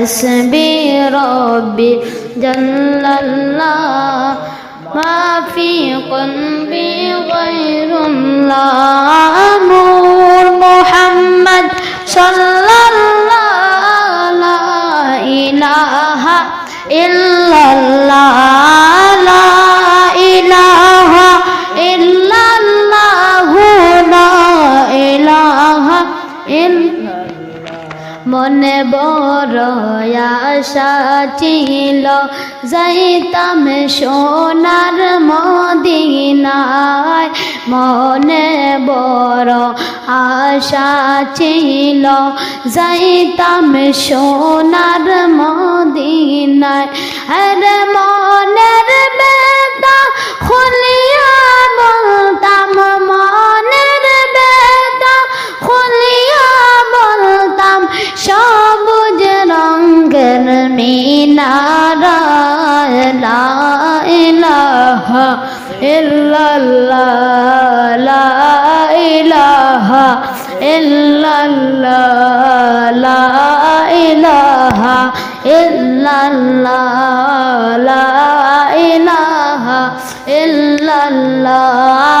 حسبي ربي جل الله ما في قلبي غير الله মনে বড় আশা যাইতাম সোনার মদিনায়। মনে বড় আশা ছিল, যাইতাম সোনার মদিনায়। আরে মনের বেদা খুলিয়া বলতাম সবুজ রঙের মিনারা ইলাহা ইল্লাল্লাহ ইলাহা ইল্লাল্লাহ ইলাহা ইল্লাল্লাহ ইলাহা ইল্লাল্লাহ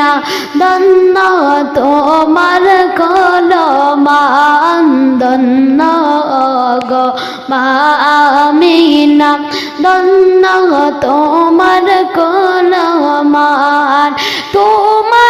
গমামিনা দন্ন তোমার কলমান দন্ন মামিনা দন্ন তোমার কলমান তোমার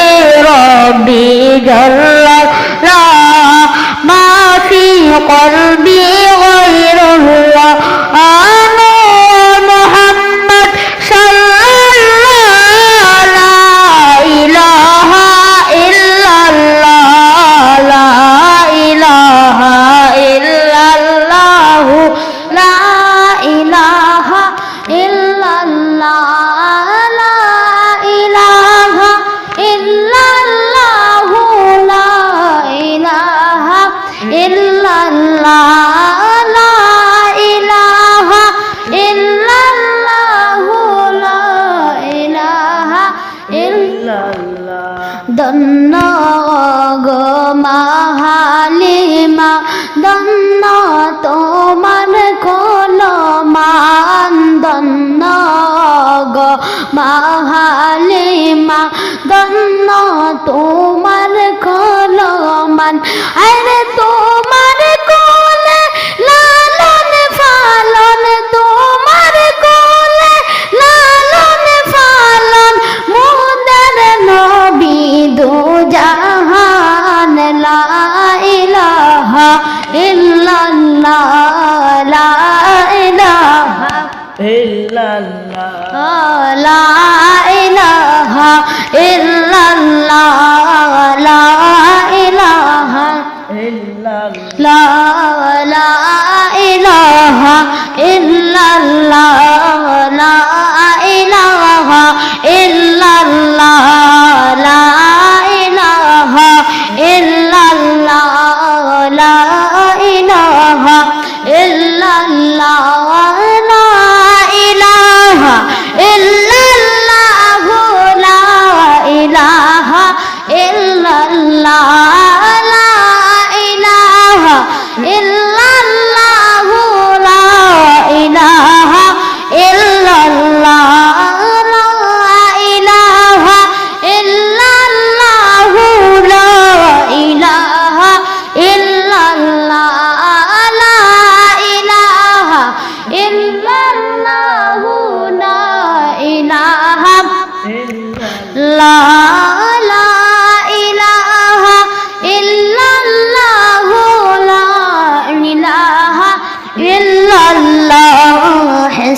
জন্য তোমার কোন মানদন্য গ? মহালিমা দন্য তোমার কোন মান আরে তো ইল্লাল্লাহ লা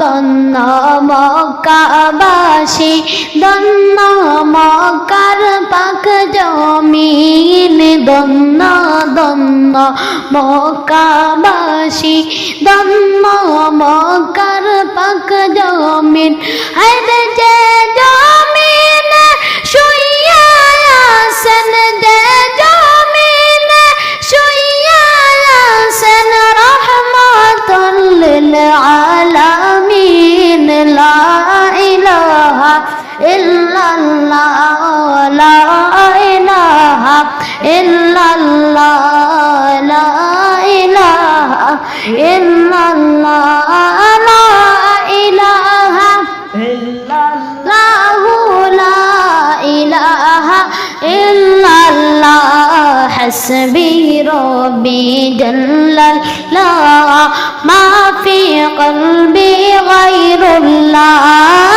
দন্ন মকাবাসি দন্ন মকার পাক জমিন দন্ন দন্ন মকাবাসি দন্ন মকার পাক জমিন لا إله إلا الله لا إله إلا الله حسبي ربي جل لا ما في قلبي غير الله